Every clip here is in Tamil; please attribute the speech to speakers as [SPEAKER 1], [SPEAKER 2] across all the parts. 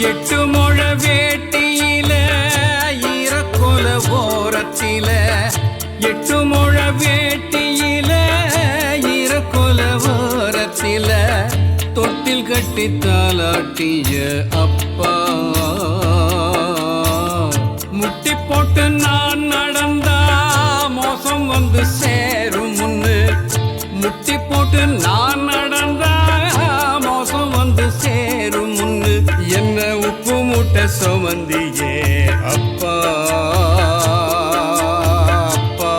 [SPEAKER 1] எட்டு முழ வேட்டியில ஈரக்கொல ஓரத்தில. எட்டு முழ வேட்டியில ஈரக்கொல ஓரத்தில. தொட்டில் கட்டி தாலாட்டிய அப்பா. முட்டி போட்டு நான் நடந்தா மோசம் வந்து சேரும் முன்னு. முட்டி போட்டு நான் உப்பு சுமந்தியே அப்பா அப்பா.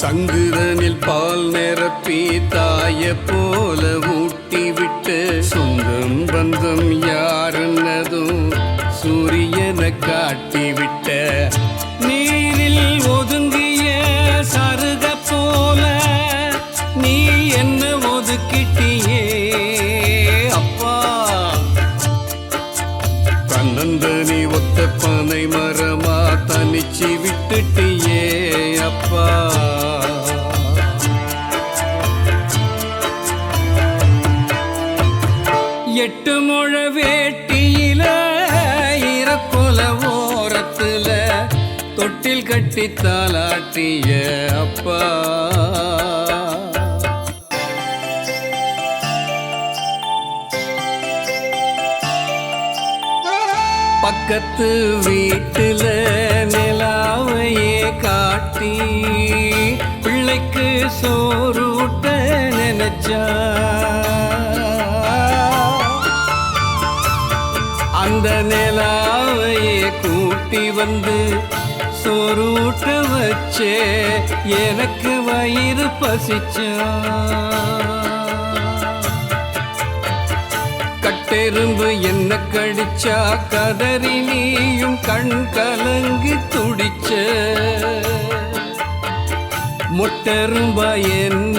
[SPEAKER 1] சங்குதனில் பால் நிரப்பி தாய போல ஊட்டி விட்டு சொந்தம் பந்தம் யாருன்னதும் சூரியனை காட்டி விட்ட தன்னந்தனி ஒத்த பனை மரமா? தனிச்சு விட்டுட்டியே அப்பா. எட்டு முழ வேட்டியில இறக்குல ஓரத்துல தொட்டில் கட்டி தாளாட்டிய அப்பா. பக்கத்து வீட்டில் நிலாவையே காட்டி பிள்ளைக்கு சோறுட்ட நினைச்சா. அந்த நிலாவையே கூட்டி வந்து சோறு வச்சே எனக்கு வயிறு பசிச்சா. கட்டெரும்பு என்ன கடிச்சா கதறி நீயும் கண் கலங்கி துடிச்ச. முட்டெரும்பா என்ன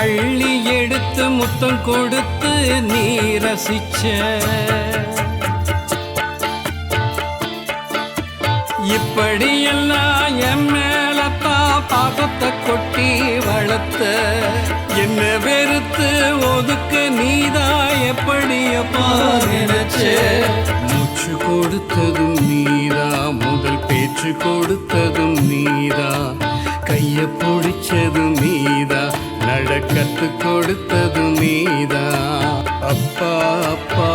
[SPEAKER 1] அள்ளி எடுத்து முத்தம் கொடுத்து நீ ரசிச்ச. இப்படியெல்லாம் என் மேலத்தான் பாகத்தை கொட்டி வளர்த்த. என்ன வெறுத்து ஒதுக்க நீதா? எப்படியப்பா நினைச்ச? மூச்சு கொடுத்ததும் நீதா. முதல் பேச்சு கொடுத்ததும் நீதா. கைய பிடிச்சதும் நீதா. நடக்கத்து கொடுத்ததும் நீதா. அப்பா அப்பா.